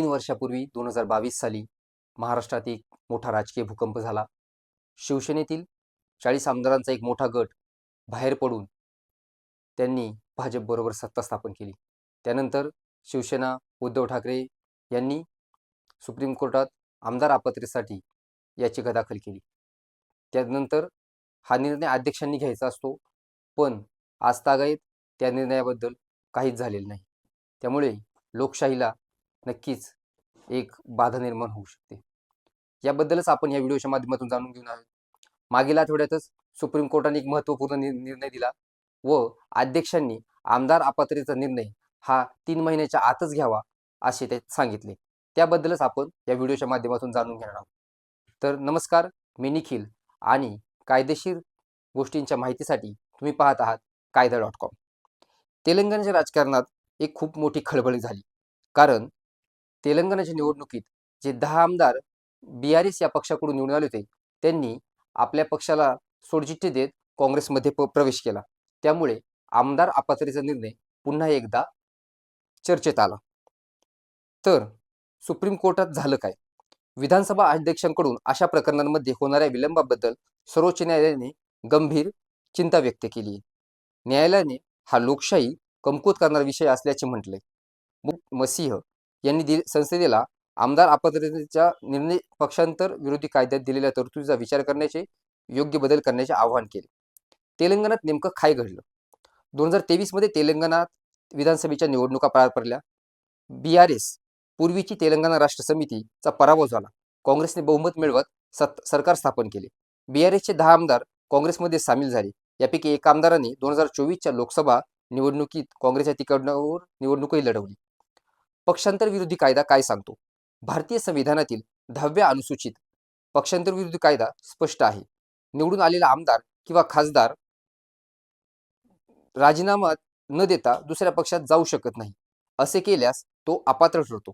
तीन वर्षापूर्वी दोन हजार बावीस साली महाराष्ट्रात एक मोठा राजकीय भूकंप झाला. शिवसेनेतील चाळीस आमदारांचा एक मोठा गट बाहेर पडून त्यांनी भाजपबरोबर सत्ता स्थापन केली. त्यानंतर शिवसेना उद्धव ठाकरे यांनी सुप्रीम कोर्टात आमदार आपत्रीसाठी याचिका दाखल केली. त्यानंतर हा निर्णय अध्यक्षांनी घ्यायचा असतो पण आजतागायत त्या निर्णयाबद्दल काहीच झालेलं नाही. त्यामुळे लोकशाहीला नक्कीच एक बाधा निर्माण होऊ शकते. याबद्दलच आपण या व्हिडिओच्या माध्यमातून जाणून घेऊन आहोत. मागील आठवड्यातच सुप्रीम कोर्टाने एक महत्त्वपूर्ण निर्णय दिला व अध्यक्षांनी आमदार अपात्रतेचा निर्णय हा तीन महिन्याच्या आतच घ्यावा असे ते सांगितले. त्याबद्दलच आपण या व्हिडिओच्या माध्यमातून जाणून घेणार आहोत. तर नमस्कार मी निखिल आणि कायदेशीर गोष्टींच्या माहितीसाठी तुम्ही पाहत आहात कायदा डॉट कॉम. तेलंगणाच्या राजकारणात एक खूप मोठी खळबळ झाली. कारण तेलंगणाच्या निवडणुकीत जे दहा आमदार बी आर एस या पक्षाकडून निवडून आले होते त्यांनी आपल्या पक्षाला सोडचिठ्ठी देत काँग्रेसमध्ये प- प्रवेश केला. त्यामुळे आमदार अपात्रतेचा निर्णय पुन्हा एकदा चर्चेत आला. तर सुप्रीम कोर्टात झालं काय? विधानसभा अध्यक्षांकडून अशा प्रकरणांमध्ये होणाऱ्या विलंबाबद्दल सर्वोच्च न्यायालयाने गंभीर चिंता व्यक्त केली न्यायालयाने हा लोकशाही कमकुवत करणारा विषय असल्याचे म्हटले मसीह यांनी दि संसदेला आमदार अपात्रतेच्या निर्णय पक्षांतर विरोधी कायद्यात दिलेल्या तरतुदीचा विचार करण्याचे योग्य बदल करण्याचे आवाहन केले. तेलंगणात नेमकं काय घडलं? दोन हजार तेवीसमध्ये तेलंगणात विधानसभेच्या निवडणुका पार पडल्या. बी आर एस पूर्वीची तेलंगणा राष्ट्र समितीचा पराभव झाला. काँग्रेसने बहुमत मिळवत सत सरकार स्थापन केले. बी आर एसचे दहा आमदार काँग्रेसमध्ये सामील झाले. यापैकी एका आमदाराने दोन हजार चोवीसच्या लोकसभा निवडणुकीत काँग्रेसच्या तिकडवर निवडणूकही लढवली. पक्षांतर विरोधी कायदा काय सांगतो? भारतीय संविधानातील दहाव्या अनुसूचित पक्षांतर विरोधी कायदा स्पष्ट आहे. निवडून आलेला आमदार किंवा खासदार राजीनामा न देता दुसऱ्या पक्षात जाऊ शकत नाही. असे केल्यास तो अपात्र ठरतो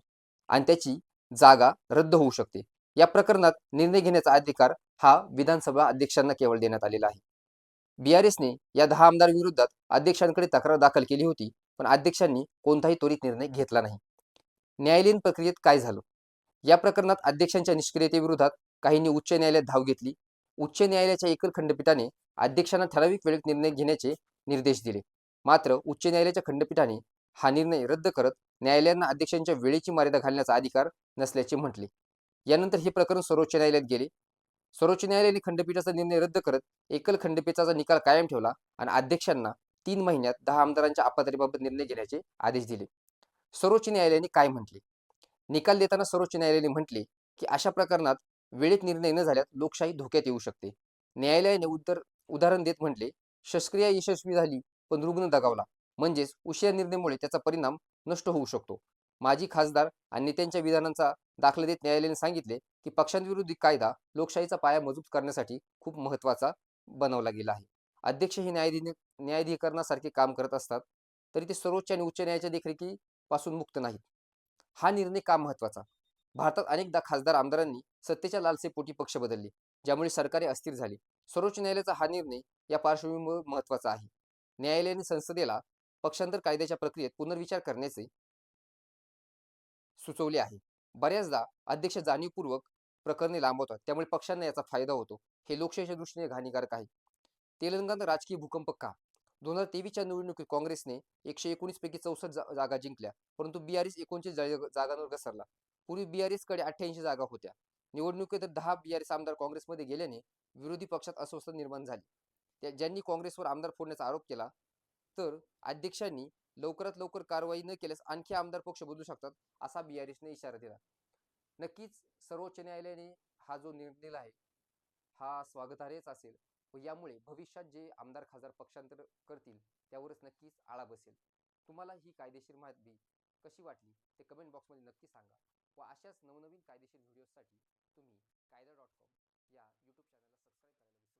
आणि त्याची जागा रद्द होऊ शकते. या प्रकरणात निर्णय घेण्याचा अधिकार हा विधानसभा अध्यक्षांना केवळ देण्यात आलेला आहे. बी आर एसने या दहा आमदार विरोधात अध्यक्षांकडे तक्रार दाखल केली होती पण अध्यक्षांनी कोणताही त्वरित निर्णय घेतला नाही. न्यायालयीन प्रक्रियेत काय झालं? या प्रकरणात अध्यक्षांच्या निष्क्रियतेविरोधात काहींनी उच्च न्यायालयात धाव घेतली. उच्च न्यायालयाच्या एकल खंडपीठाने अध्यक्षांना ठराविक वेळेत निर्णय घेण्याचे निर्देश दिले. मात्र उच्च न्यायालयाच्या खंडपीठाने हा निर्णय रद्द करत न्यायालयांना अध्यक्षांच्या वेळेची मर्यादा घालण्याचा अधिकार नसल्याचे म्हटले. यानंतर हे प्रकरण सर्वोच्च न्यायालयात गेले. सर्वोच्च न्यायालयाने खंडपीठाचा निर्णय रद्द करत एकल खंडपीठाचा निकाल कायम ठेवला आणि अध्यक्षांना तीन महिन्यात दहा आमदारांच्या अपात्रतेबाबत निर्णय घेण्याचे आदेश दिले. सर्वोच्च न्यायालयाने काय म्हटले? निकाल देताना सर्वोच्च न्यायालयाने म्हटले की अशा प्रकरणात वेळेत निर्णय न झाल्यास लोकशाही धोक्यात येऊ शकते. न्यायालयाने उत्तर उदाहरण देत म्हटले शस्त्रक्रिया यशस्वी झाली पण रुग्ण दगावला. म्हणजेच उशिरा निर्णयामुळे त्याचा परिणाम नष्ट होऊ शकतो. माजी खासदार आणि नेत्यांच्या विधानांचा दाखला देत न्यायालयाने सांगितले की पक्षांविरोधी कायदा लोकशाहीचा पाया मजबूत करण्यासाठी खूप महत्त्वाचा बनवला गेला आहे. अध्यक्ष हे न्यायाधी न्यायाधिकरणासारखे काम करत असतात तरी ते सर्वोच्च आणि उच्च न्यायालयाच्या पासून मुक्त नाहीत. हा निर्णय का महत्त्वाचा? भारतात अनेकदा खासदार आमदारांनी सत्तेच्या लालसेपोटी पक्ष बदलले ज्यामुळे सरकारे अस्थिर झाली. सर्वोच्च न्यायालयाचा हा निर्णय या पार्श्वभूमीवर महत्त्वाचा आहे. न्यायालयाने संसदेला पक्षांतर कायद्याच्या प्रक्रियेत पुनर्विचार करण्याचे सुचवले आहे. बऱ्याचदा अध्यक्ष जाणीवपूर्वक प्रकरणे लांबवतात त्यामुळे पक्षांना याचा फायदा होतो. हे लोकशाहीच्या दृष्टीने हानिकारक आहे. तेलंगणात राजकीय भूकंप का? दोन हजार तेवीसच्या निवडणुकीत काँग्रेसने एकशे एकोणीस पैकी चौसष्ट जा- जागा जिंकल्या परंतु बीआरएस एकोणतीस जागांवर घसरला. पूर्वी बीआरएसकडे अठ्ठ्याऐंशी जागा होत्या. निवडणुकीत दहा बीआरएस आमदार काँग्रेसमध्ये गेल्याने विरोधी पक्षात अस्वस्थ निर्माण झाली. त्या- ज्यांनी काँग्रेसवर आमदार फोडण्याचा आरोप केला तर अध्यक्षांनी लवकरात लवकर कारवाई न केल्यास आणखी आमदार पक्ष बदलू शकतात असा बीआरएसने इशारा दिला. नक्कीच सर्वोच्च न्यायालयाने हा जो निर्णय दिला आहे हा स्वागतार्हच असेल. व यामुळे भविष्यात जे आमदार खासदार पक्षांतर करतील त्यावरच नक्कीच आळा बसेल. तुम्हाला ही कायदेशीर माहिती कशी वाटली? ते कमेंट बॉक्समध्ये नक्की सांगा. व अशाच नवनवीन कायदेशीर व्हिडिओसाठी तुम्ही कायदा डॉट कॉम या यूट्यूब चॅनलला सबस्क्राईब करायला विसरू